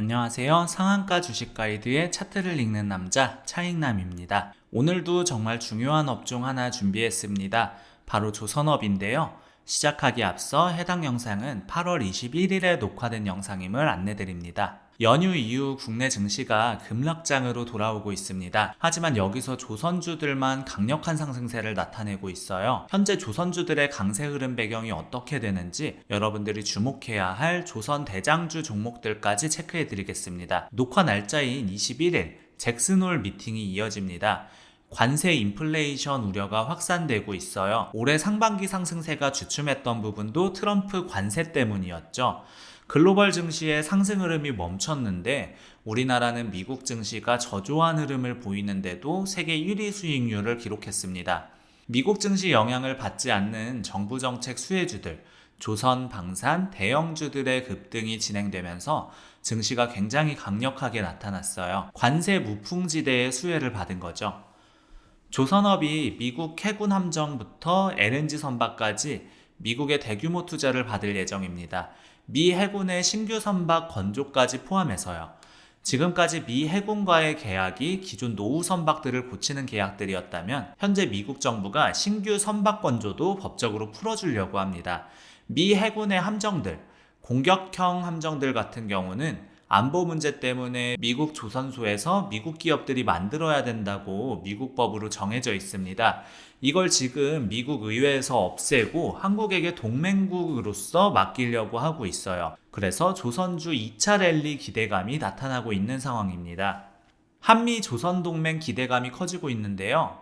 안녕하세요. 상한가 주식 가이드의 차트를 읽는 남자 차익남입니다. 오늘도 정말 중요한 업종 하나 준비했습니다. 바로 조선업인데요. 시작하기 앞서 해당 영상은 8월 21일에 녹화된 영상임을 안내드립니다. 연휴 이후 국내 증시가 급락장으로 돌아오고 있습니다. 하지만 여기서 조선주들만 강력한 상승세를 나타내고 있어요. 현재 조선주들의 강세 흐름 배경이 어떻게 되는지 여러분들이 주목해야 할 조선 대장주 종목들까지 체크해 드리겠습니다. 녹화 날짜인 21일 잭슨홀 미팅이 이어집니다. 관세 인플레이션 우려가 확산되고 있어요. 올해 상반기 상승세가 주춤했던 부분도 트럼프 관세 때문이었죠. 글로벌 증시의 상승 흐름이 멈췄는데 우리나라는 미국 증시가 저조한 흐름을 보이는데도 세계 1위 수익률을 기록했습니다. 미국 증시 영향을 받지 않는 정부 정책 수혜주들, 조선, 방산, 대형주들의 급등이 진행되면서 증시가 굉장히 강력하게 나타났어요. 관세 무풍지대의 수혜를 받은 거죠. 조선업이 미국 해군 함정부터 LNG 선박까지 미국의 대규모 투자를 받을 예정입니다. 미 해군의 신규 선박 건조까지 포함해서요. 지금까지 미 해군과의 계약이 기존 노후 선박들을 고치는 계약들이었다면 현재 미국 정부가 신규 선박 건조도 법적으로 풀어주려고 합니다. 미 해군의 함정들, 공격형 함정들 같은 경우는 안보 문제 때문에 미국 조선소에서 미국 기업들이 만들어야 된다고 미국 법으로 정해져 있습니다. 이걸 지금 미국 의회에서 없애고 한국에게 동맹국으로서 맡기려고 하고 있어요. 그래서 조선주 2차 랠리 기대감이 나타나고 있는 상황입니다. 한미 조선 동맹 기대감이 커지고 있는데요.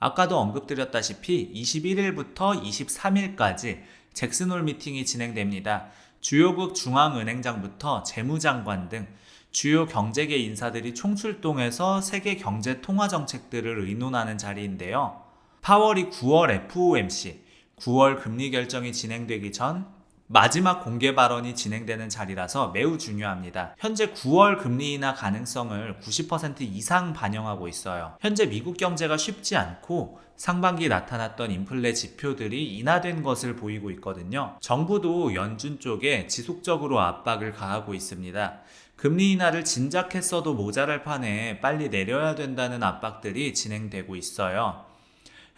아까도 언급드렸다시피 21일부터 23일까지 잭슨홀 미팅이 진행됩니다. 주요국 중앙은행장부터 재무장관 등 주요 경제계 인사들이 총출동해서 세계 경제 통화 정책들을 의논하는 자리인데요. 8월이 9월 FOMC, 9월 금리 결정이 진행되기 전 마지막 공개 발언이 진행되는 자리라서 매우 중요합니다. 현재 9월 금리 인하 가능성을 90% 이상 반영하고 있어요. 현재 미국 경제가 쉽지 않고 상반기 나타났던 인플레 지표들이 인하된 것을 보이고 있거든요. 정부도 연준 쪽에 지속적으로 압박을 가하고 있습니다. 금리 인하를 진작했어도 모자랄 판에 빨리 내려야 된다는 압박들이 진행되고 있어요.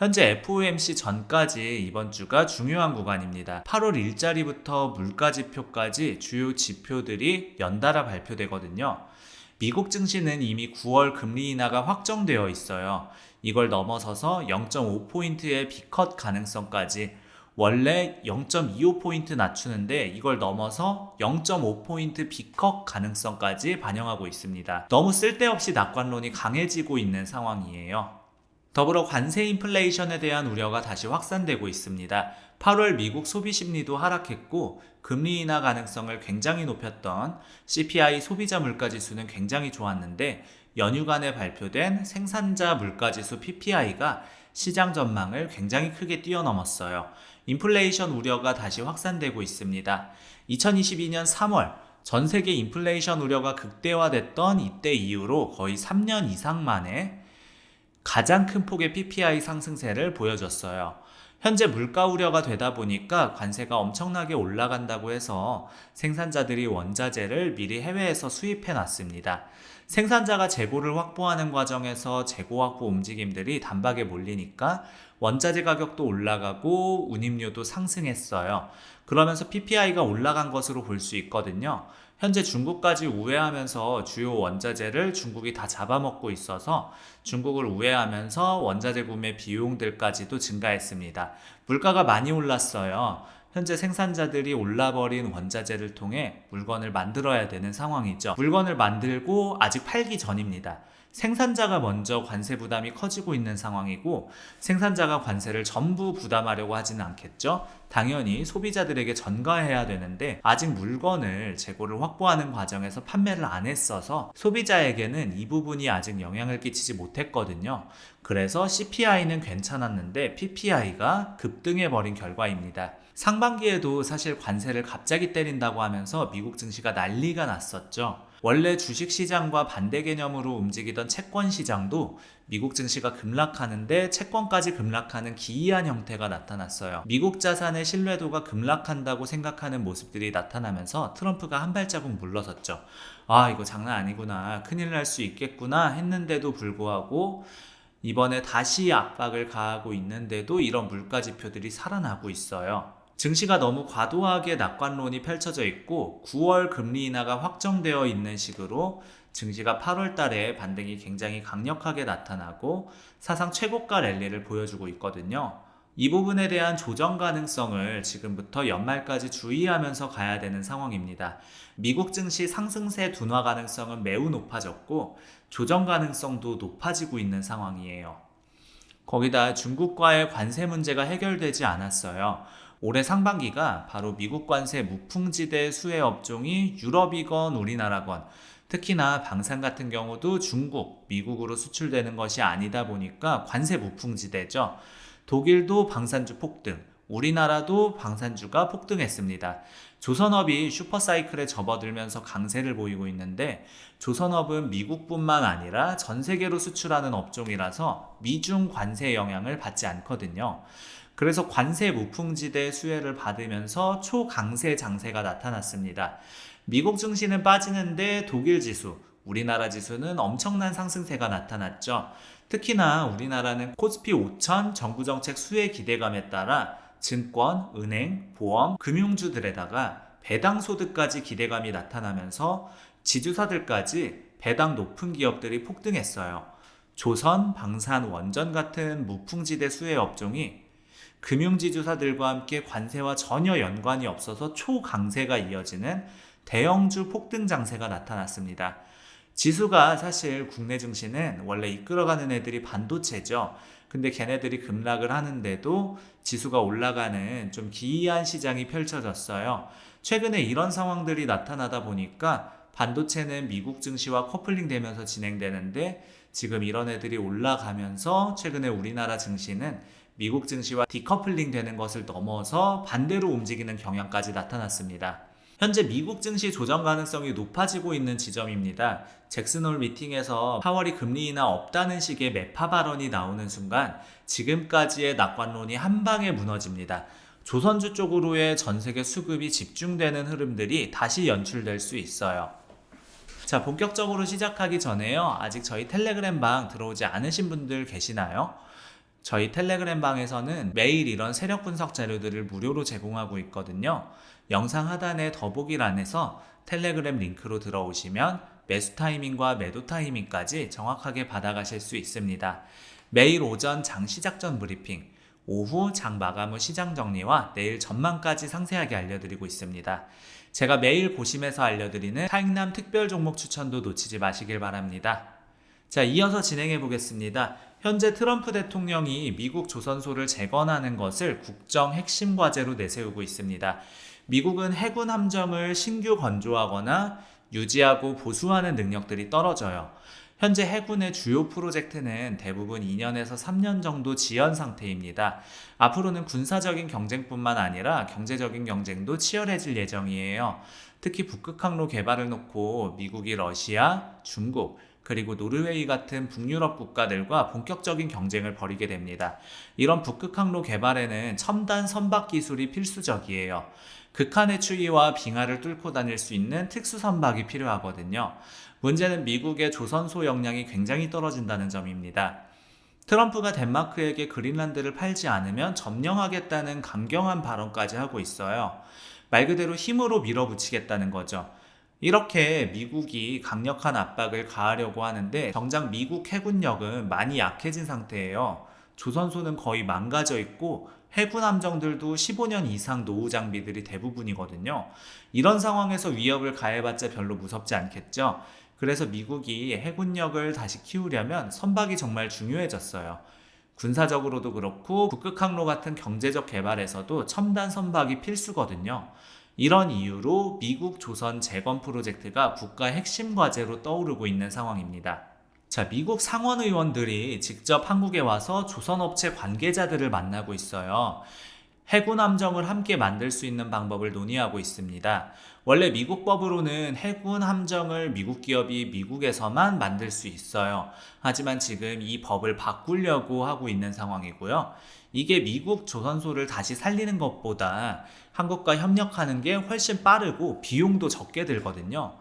현재 FOMC 전까지 이번 주가 중요한 구간입니다. 8월 일자리부터 물가 지표까지 주요 지표들이 연달아 발표되거든요. 미국 증시는 이미 9월 금리 인하가 확정되어 있어요. 이걸 넘어서서 0.5포인트의 비컷 가능성까지 원래 0.25포인트 낮추는데 이걸 넘어서 0.5포인트 비컷 가능성까지 반영하고 있습니다. 너무 쓸데없이 낙관론이 강해지고 있는 상황이에요. 더불어 관세 인플레이션에 대한 우려가 다시 확산되고 있습니다. 8월 미국 소비 심리도 하락했고 금리 인하 가능성을 굉장히 높였던 CPI 소비자 물가 지수는 굉장히 좋았는데 연휴간에 발표된 생산자 물가 지수 PPI가 시장 전망을 굉장히 크게 뛰어넘었어요. 인플레이션 우려가 다시 확산되고 있습니다. 2022년 3월 전 세계 인플레이션 우려가 극대화됐던 이때 이후로 거의 3년 이상 만에 가장 큰 폭의 PPI 상승세를 보여줬어요. 현재 물가 우려가 되다 보니까 관세가 엄청나게 올라간다고 해서 생산자들이 원자재를 미리 해외에서 수입해 놨습니다. 생산자가 재고를 확보하는 과정에서 재고 확보 움직임들이 단박에 몰리니까 원자재 가격도 올라가고 운임료도 상승했어요. 그러면서 PPI가 올라간 것으로 볼 수 있거든요. 현재 중국까지 우회하면서 주요 원자재를 중국이 다 잡아먹고 있어서 중국을 우회하면서 원자재 구매 비용들까지도 증가했습니다. 물가가 많이 올랐어요. 현재 생산자들이 올라버린 원자재를 통해 물건을 만들어야 되는 상황이죠. 물건을 만들고 아직 팔기 전입니다. 생산자가 먼저 관세 부담이 커지고 있는 상황이고 생산자가 관세를 전부 부담하려고 하지는 않겠죠. 당연히 소비자들에게 전가해야 되는데 아직 물건을 재고를 확보하는 과정에서 판매를 안 했어서 소비자에게는 이 부분이 아직 영향을 끼치지 못했거든요. 그래서 CPI는 괜찮았는데 PPI가 급등해 버린 결과입니다. 상반기에도 사실 관세를 갑자기 때린다고 하면서 미국 증시가 난리가 났었죠. 원래 주식 시장과 반대 개념으로 움직이던 채권 시장도 미국 증시가 급락하는데 채권까지 급락하는 기이한 형태가 나타났어요. 미국 자산의 신뢰도가 급락한다고 생각하는 모습들이 나타나면서 트럼프가 한 발자국 물러섰죠. 아, 이거 장난 아니구나. 큰일 날 수 있겠구나 했는데도 불구하고 이번에 다시 압박을 가하고 있는데도 이런 물가 지표들이 살아나고 있어요. 증시가 너무 과도하게 낙관론이 펼쳐져 있고 9월 금리 인하가 확정되어 있는 식으로 증시가 8월 달에 반등이 굉장히 강력하게 나타나고 사상 최고가 랠리를 보여주고 있거든요. 이 부분에 대한 조정 가능성을 지금부터 연말까지 주의하면서 가야 되는 상황입니다. 미국 증시 상승세 둔화 가능성은 매우 높아졌고 조정 가능성도 높아지고 있는 상황이에요. 거기다 중국과의 관세 문제가 해결되지 않았어요. 올해 상반기가 바로 미국 관세 무풍지대 수혜 업종이 유럽이건 우리나라건 특히나 방산 같은 경우도 중국, 미국으로 수출되는 것이 아니다 보니까 관세 무풍지대죠. 독일도 방산주 폭등, 우리나라도 방산주가 폭등했습니다. 조선업이 슈퍼사이클에 접어들면서 강세를 보이고 있는데 조선업은 미국뿐만 아니라 전 세계로 수출하는 업종이라서 미중 관세 영향을 받지 않거든요. 그래서 관세 무풍지대 수혜를 받으면서 초강세 장세가 나타났습니다. 미국 증시는 빠지는데 독일 지수, 우리나라 지수는 엄청난 상승세가 나타났죠. 특히나 우리나라는 코스피 5천 정부 정책 수혜 기대감에 따라 증권, 은행, 보험, 금융주들에다가 배당 소득까지 기대감이 나타나면서 지주사들까지 배당 높은 기업들이 폭등했어요. 조선, 방산, 원전 같은 무풍지대 수혜 업종이 금융지주사들과 함께 관세와 전혀 연관이 없어서 초강세가 이어지는 대형주 폭등 장세가 나타났습니다. 지수가 사실 국내 증시는 원래 이끌어가는 애들이 반도체죠. 근데 걔네들이 급락을 하는데도 지수가 올라가는 좀 기이한 시장이 펼쳐졌어요. 최근에 이런 상황들이 나타나다 보니까 반도체는 미국 증시와 커플링 되면서 진행되는데 지금 이런 애들이 올라가면서 최근에 우리나라 증시는 미국 증시와 디커플링 되는 것을 넘어서 반대로 움직이는 경향까지 나타났습니다. 현재 미국 증시 조정 가능성이 높아지고 있는 지점입니다. 잭슨홀 미팅에서 8월이 금리 인하 없다는 식의 매파 발언이 나오는 순간 지금까지의 낙관론이 한 방에 무너집니다. 조선주 쪽으로의 전 세계 수급이 집중되는 흐름들이 다시 연출될 수 있어요. 자, 본격적으로 시작하기 전에요. 아직 저희 텔레그램 방 들어오지 않으신 분들 계시나요? 저희 텔레그램 방에서는 매일 이런 세력 분석 자료들을 무료로 제공하고 있거든요. 영상 하단의 더보기란에서 텔레그램 링크로 들어오시면 매수 타이밍과 매도 타이밍까지 정확하게 받아가실 수 있습니다. 매일 오전 장 시작 전 브리핑, 오후 장 마감 후 시장 정리와 내일 전망까지 상세하게 알려드리고 있습니다. 제가 매일 고심해서 알려드리는 타익남 특별 종목 추천도 놓치지 마시길 바랍니다. 자, 이어서 진행해 보겠습니다. 현재 트럼프 대통령이 미국 조선소를 재건하는 것을 국정 핵심 과제로 내세우고 있습니다. 미국은 해군 함정을 신규 건조하거나 유지하고 보수하는 능력들이 떨어져요. 현재 해군의 주요 프로젝트는 대부분 2년에서 3년 정도 지연 상태입니다. 앞으로는 군사적인 경쟁뿐만 아니라 경제적인 경쟁도 치열해질 예정이에요. 특히 북극항로 개발을 놓고 미국이 러시아, 중국, 그리고 노르웨이 같은 북유럽 국가들과 본격적인 경쟁을 벌이게 됩니다. 이런 북극항로 개발에는 첨단 선박 기술이 필수적이에요. 극한의 추위와 빙하를 뚫고 다닐 수 있는 특수 선박이 필요하거든요. 문제는 미국의 조선소 역량이 굉장히 떨어진다는 점입니다. 트럼프가 덴마크에게 그린란드를 팔지 않으면 점령하겠다는 강경한 발언까지 하고 있어요. 말 그대로 힘으로 밀어붙이겠다는 거죠. 이렇게 미국이 강력한 압박을 가하려고 하는데 정작 미국 해군력은 많이 약해진 상태예요. 조선소는 거의 망가져 있고 해군 함정들도 15년 이상 노후 장비들이 대부분이거든요. 이런 상황에서 위협을 가해봤자 별로 무섭지 않겠죠. 그래서 미국이 해군력을 다시 키우려면 선박이 정말 중요해졌어요. 군사적으로 도 그렇고 북극항로 같은 경제적 개발에서도 첨단 선박이 필수거든요. 이런 이유로 미국 조선 재건 프로젝트가 국가 핵심 과제로 떠오르고 있는 상황입니다. 자, 미국 상원 의원들이 직접 한국에 와서 조선업체 관계자들을 만나고 있어요. 해군 함정을 함께 만들 수 있는 방법을 논의하고 있습니다. 원래 미국 법으로는 해군 함정을 미국 기업이 미국에서만 만들 수 있어요. 하지만 지금 이 법을 바꾸려고 하고 있는 상황이고요. 이게 미국 조선소를 다시 살리는 것보다 한국과 협력하는 게 훨씬 빠르고 비용도 적게 들거든요.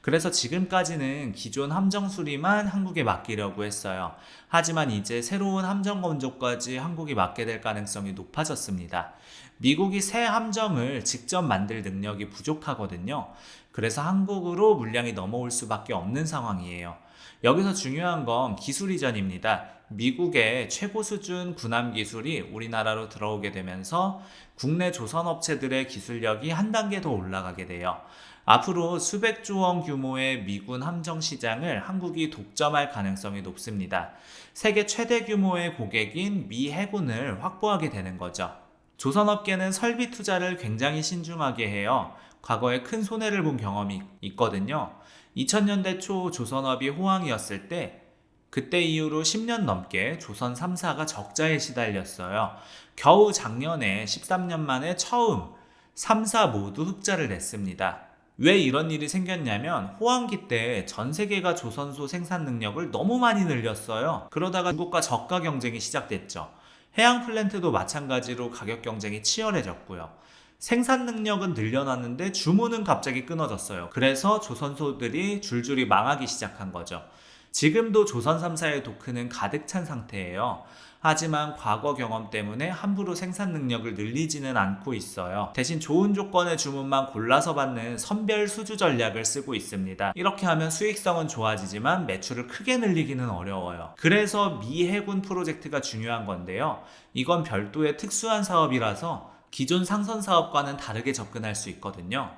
그래서 지금까지는 기존 함정 수리만 한국에 맡기려고 했어요. 하지만 이제 새로운 함정 건조까지 한국이 맡게 될 가능성이 높아졌습니다. 미국이 새 함정을 직접 만들 능력이 부족하거든요. 그래서 한국으로 물량이 넘어올 수밖에 없는 상황이에요. 여기서 중요한 건 기술 이전입니다. 미국의 최고 수준 군함 기술이 우리나라로 들어오게 되면서 국내 조선 업체들의 기술력이 한 단계 더 올라가게 돼요. 앞으로 수백조 원 규모의 미군 함정 시장을 한국이 독점할 가능성이 높습니다. 세계 최대 규모의 고객인 미 해군을 확보하게 되는 거죠. 조선업계는 설비 투자를 굉장히 신중하게 해요. 과거에 큰 손해를 본 경험이 있거든요. 2000년대 초 조선업이 호황이었을 때 그때 이후로 10년 넘게 조선 3사가 적자에 시달렸어요. 겨우 작년에 13년 만에 처음 3사 모두 흑자를 냈습니다. 왜 이런 일이 생겼냐면 호황기 때 전 세계가 조선소 생산 능력을 너무 많이 늘렸어요. 그러다가 중국과 저가 경쟁이 시작됐죠. 해양 플랜트도 마찬가지로 가격 경쟁이 치열해졌고요. 생산 능력은 늘려놨는데 주문은 갑자기 끊어졌어요. 그래서 조선소들이 줄줄이 망하기 시작한 거죠. 지금도 조선 3사의 도크는 가득 찬 상태예요. 하지만 과거 경험 때문에 함부로 생산 능력을 늘리지는 않고 있어요. 대신 좋은 조건의 주문만 골라서 받는 선별 수주 전략을 쓰고 있습니다. 이렇게 하면 수익성은 좋아지지만 매출을 크게 늘리기는 어려워요. 그래서 미 해군 프로젝트가 중요한 건데요. 이건 별도의 특수한 사업이라서 기존 상선 사업과는 다르게 접근할 수 있거든요.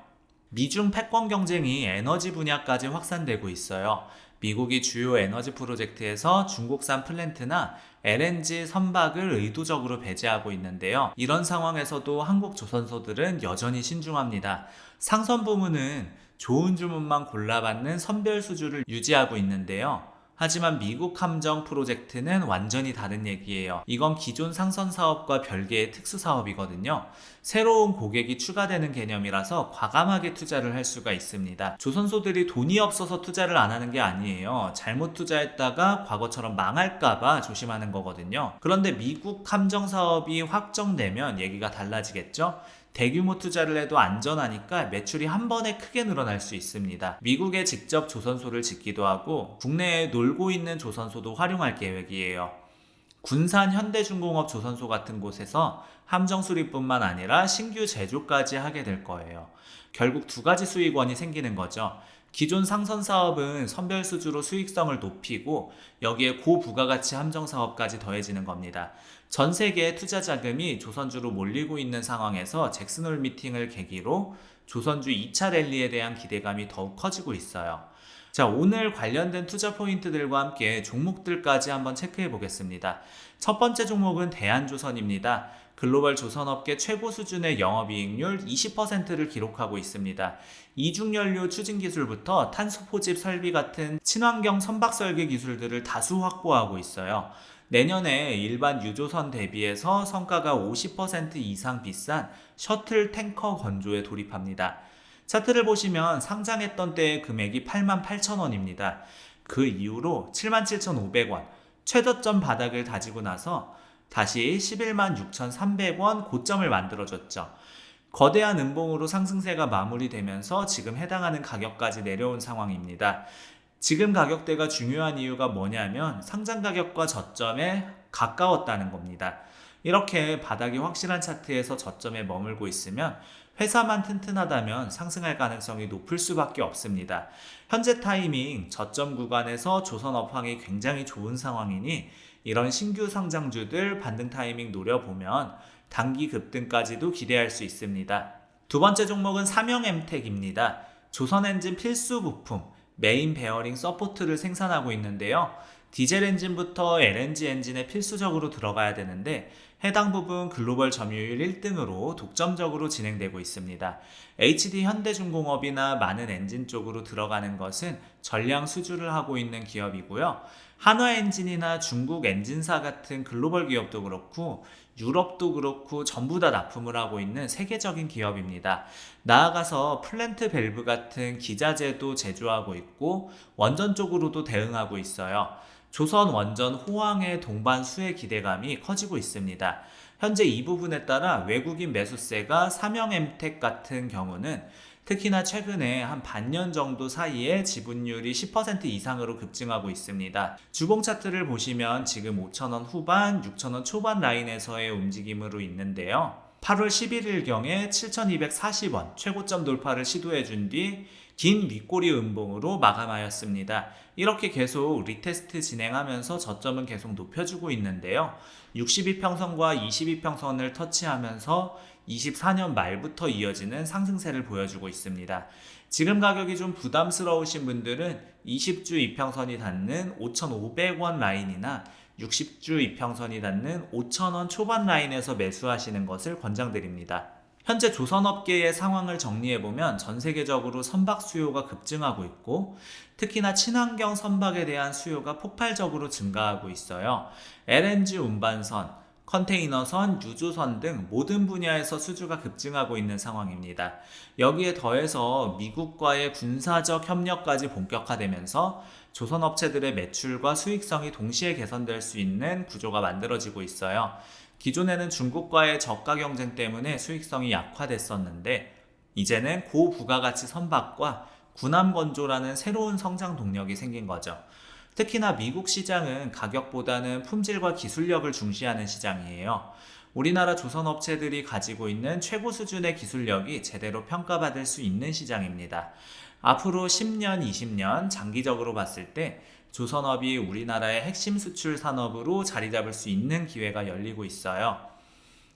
미중 패권 경쟁이 에너지 분야까지 확산되고 있어요. 미국이 주요 에너지 프로젝트에서 중국산 플랜트나 LNG 선박을 의도적으로 배제하고 있는데요. 이런 상황에서도 한국 조선소들은 여전히 신중합니다. 상선 부문은 좋은 주문만 골라받는 선별 수주를 유지하고 있는데요. 하지만 미국 함정 프로젝트는 완전히 다른 얘기예요. 이건 기존 상선 사업과 별개의 특수 사업이거든요. 새로운 고객이 추가되는 개념이라서 과감하게 투자를 할 수가 있습니다. 조선소들이 돈이 없어서 투자를 안 하는 게 아니에요. 잘못 투자했다가 과거처럼 망할까봐 조심하는 거거든요. 그런데 미국 함정 사업이 확정되면 얘기가 달라지겠죠? 대규모 투자를 해도 안전하니까 매출이 한 번에 크게 늘어날 수 있습니다. 미국에 직접 조선소를 짓기도 하고 국내에 놀고 있는 조선소도 활용할 계획이에요. 군산 현대중공업 조선소 같은 곳에서 함정 수리뿐만 아니라 신규 제조까지 하게 될 거예요. 결국 두 가지 수익원이 생기는 거죠. 기존 상선 사업은 선별 수주로 수익성을 높이고 여기에 고부가가치 함정 사업까지 더해지는 겁니다. 전 세계 투자 자금이 조선주로 몰리고 있는 상황에서 잭슨홀 미팅을 계기로 조선주 2차 랠리에 대한 기대감이 더욱 커지고 있어요. 자, 오늘 관련된 투자 포인트들과 함께 종목들까지 한번 체크해 보겠습니다. 첫 번째 종목은 대한조선입니다. 글로벌 조선업계 최고 수준의 영업이익률 20%를 기록하고 있습니다. 이중연료 추진 기술부터 탄소 포집 설비 같은 친환경 선박 설계 기술들을 다수 확보하고 있어요. 내년에 일반 유조선 대비해서 성과가 50% 이상 비싼 셔틀 탱커 건조에 돌입합니다. 차트를 보시면 상장했던 때의 금액이 8만 8천 원입니다. 그 이후로 7만 7,500원, 최저점 바닥을 다지고 나서 다시 11만 6,300원 고점을 만들어줬죠. 거대한 음봉으로 상승세가 마무리되면서 지금 해당하는 가격까지 내려온 상황입니다. 지금 가격대가 중요한 이유가 뭐냐면 상장 가격과 저점에 가까웠다는 겁니다. 이렇게 바닥이 확실한 차트에서 저점에 머물고 있으면 회사만 튼튼하다면 상승할 가능성이 높을 수밖에 없습니다. 현재 타이밍 저점 구간에서 조선 업황이 굉장히 좋은 상황이니 이런 신규 상장주들 반등 타이밍 노려보면 단기 급등까지도 기대할 수 있습니다. 두 번째 종목은 삼형엠텍입니다. 조선 엔진 필수 부품 메인 베어링 서포트를 생산하고 있는데요. 디젤 엔진부터 LNG 엔진에 필수적으로 들어가야 되는데 해당 부분 글로벌 점유율 1등으로 독점적으로 진행되고 있습니다. HD 현대중공업이나 많은 엔진 쪽으로 들어가는 것은 전량 수주를 하고 있는 기업이고요. 한화 엔진이나 중국 엔진사 같은 글로벌 기업도 그렇고 유럽도 그렇고 전부 다 납품을 하고 있는 세계적인 기업입니다. 나아가서 플랜트 밸브 같은 기자재도 제조하고 있고 원전 쪽으로도 대응하고 있어요. 조선 원전 호황의 동반 수혜 기대감이 커지고 있습니다. 현재 이 부분에 따라 외국인 매수세가 삼형엠텍 같은 경우는 특히나 최근에 한 반년 정도 사이에 지분율이 10% 이상으로 급증하고 있습니다. 주봉 차트를 보시면 지금 5,000원 후반, 6,000원 초반 라인에서의 움직임으로 있는데요. 8월 11일경에 7,240원 최고점 돌파를 시도해 준 뒤 긴 윗꼬리 음봉으로 마감하였습니다. 이렇게 계속 리테스트 진행하면서 저점은 계속 높여주고 있는데요. 62평선과 22평선을 터치하면서 24년 말부터 이어지는 상승세를 보여주고 있습니다. 지금 가격이 좀 부담스러우신 분들은 20주 이평선이 닿는 5,500원 라인이나 60주 이평선이 닿는 5,000원 초반 라인에서 매수하시는 것을 권장드립니다. 현재 조선업계의 상황을 정리해보면 전 세계적으로 선박 수요가 급증하고 있고 특히나 친환경 선박에 대한 수요가 폭발적으로 증가하고 있어요. LNG 운반선, 컨테이너선, 유조선 등 모든 분야에서 수주가 급증하고 있는 상황입니다. 여기에 더해서 미국과의 군사적 협력까지 본격화되면서 조선업체들의 매출과 수익성이 동시에 개선될 수 있는 구조가 만들어지고 있어요. 기존에는 중국과의 저가 경쟁 때문에 수익성이 약화됐었는데 이제는 고부가가치 선박과 군함 건조라는 새로운 성장 동력이 생긴 거죠. 특히나 미국 시장은 가격보다는 품질과 기술력을 중시하는 시장이에요. 우리나라 조선업체들이 가지고 있는 최고 수준의 기술력이 제대로 평가받을 수 있는 시장입니다. 앞으로 10년, 20년 장기적으로 봤을 때 조선업이 우리나라의 핵심 수출 산업으로 자리 잡을 수 있는 기회가 열리고 있어요.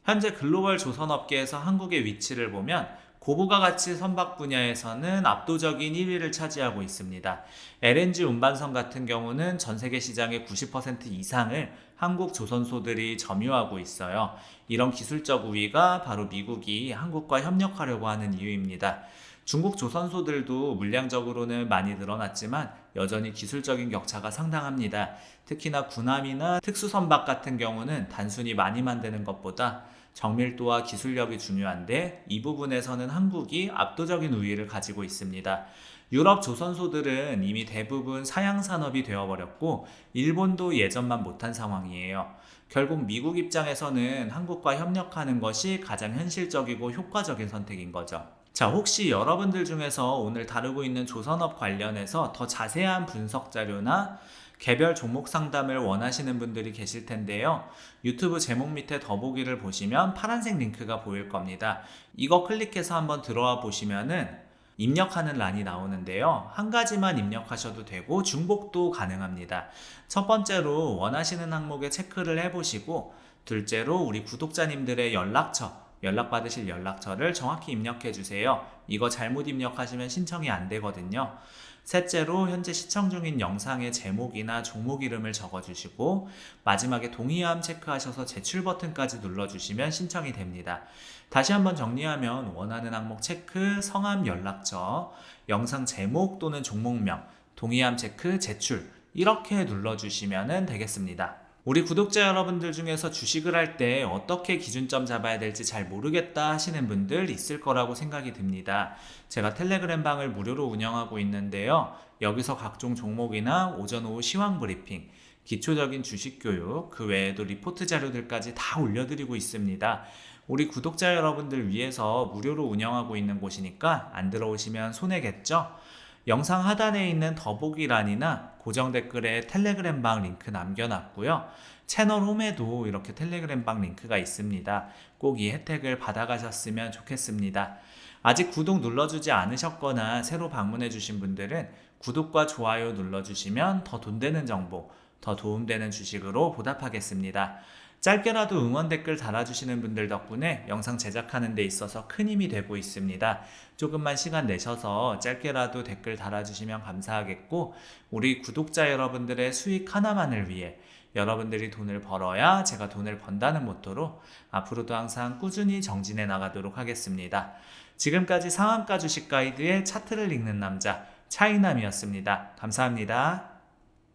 현재 글로벌 조선업계에서 한국의 위치를 보면 고부가 가치 선박 분야에서는 압도적인 1위를 차지하고 있습니다. LNG 운반선 같은 경우는 전 세계 시장의 90% 이상을 한국 조선소들이 점유하고 있어요. 이런 기술적 우위가 바로 미국이 한국과 협력하려고 하는 이유입니다. 중국 조선소들도 물량적으로는 많이 늘어났지만 여전히 기술적인 격차가 상당합니다. 특히나 군함이나 특수선박 같은 경우는 단순히 많이 만드는 것보다 정밀도와 기술력이 중요한데 이 부분에서는 한국이 압도적인 우위를 가지고 있습니다. 유럽 조선소들은 이미 대부분 사양 산업이 되어버렸고 일본도 예전만 못한 상황이에요. 결국 미국 입장에서는 한국과 협력하는 것이 가장 현실적이고 효과적인 선택인 거죠. 자, 혹시 여러분들 중에서 오늘 다루고 있는 조선업 관련해서 더 자세한 분석 자료나 개별 종목 상담을 원하시는 분들이 계실 텐데요. 유튜브 제목 밑에 더보기를 보시면 파란색 링크가 보일 겁니다. 이거 클릭해서 한번 들어와 보시면은 입력하는 란이 나오는데요. 한 가지만 입력하셔도 되고 중복도 가능합니다. 첫 번째로 원하시는 항목에 체크를 해보시고 둘째로 우리 구독자님들의 연락처 연락받으실 연락처를 정확히 입력해 주세요. 이거 잘못 입력하시면 신청이 안 되거든요. 셋째로 현재 시청 중인 영상의 제목이나 종목 이름을 적어주시고 마지막에 동의함 체크하셔서 제출 버튼까지 눌러주시면 신청이 됩니다. 다시 한번 정리하면 원하는 항목 체크, 성함 연락처, 영상 제목 또는 종목명, 동의함 체크, 제출 이렇게 눌러주시면 되겠습니다. 우리 구독자 여러분들 중에서 주식을 할 때 어떻게 기준점 잡아야 될지 잘 모르겠다 하시는 분들 있을 거라고 생각이 듭니다. 제가 텔레그램 방을 무료로 운영하고 있는데요. 여기서 각종 종목이나 오전 오후 시황 브리핑, 기초적인 주식 교육, 그 외에도 리포트 자료들까지 다 올려드리고 있습니다. 우리 구독자 여러분들 위해서 무료로 운영하고 있는 곳이니까 안 들어오시면 손해겠죠? 영상 하단에 있는 더보기란이나 고정 댓글에 텔레그램 방 링크 남겨놨고요. 채널 홈에도 이렇게 텔레그램 방 링크가 있습니다. 꼭 이 혜택을 받아가셨으면 좋겠습니다. 아직 구독 눌러주지 않으셨거나 새로 방문해주신 분들은 구독과 좋아요 눌러주시면 더 돈 되는 정보, 더 도움되는 주식으로 보답하겠습니다. 짧게라도 응원 댓글 달아주시는 분들 덕분에 영상 제작하는 데 있어서 큰 힘이 되고 있습니다. 조금만 시간 내셔서 짧게라도 댓글 달아주시면 감사하겠고, 우리 구독자 여러분들의 수익 하나만을 위해 여러분들이 돈을 벌어야 제가 돈을 번다는 모토로 앞으로도 항상 꾸준히 정진해 나가도록 하겠습니다. 지금까지 상한가 주식 가이드의 차트를 읽는 남자 차이남이었습니다. 감사합니다.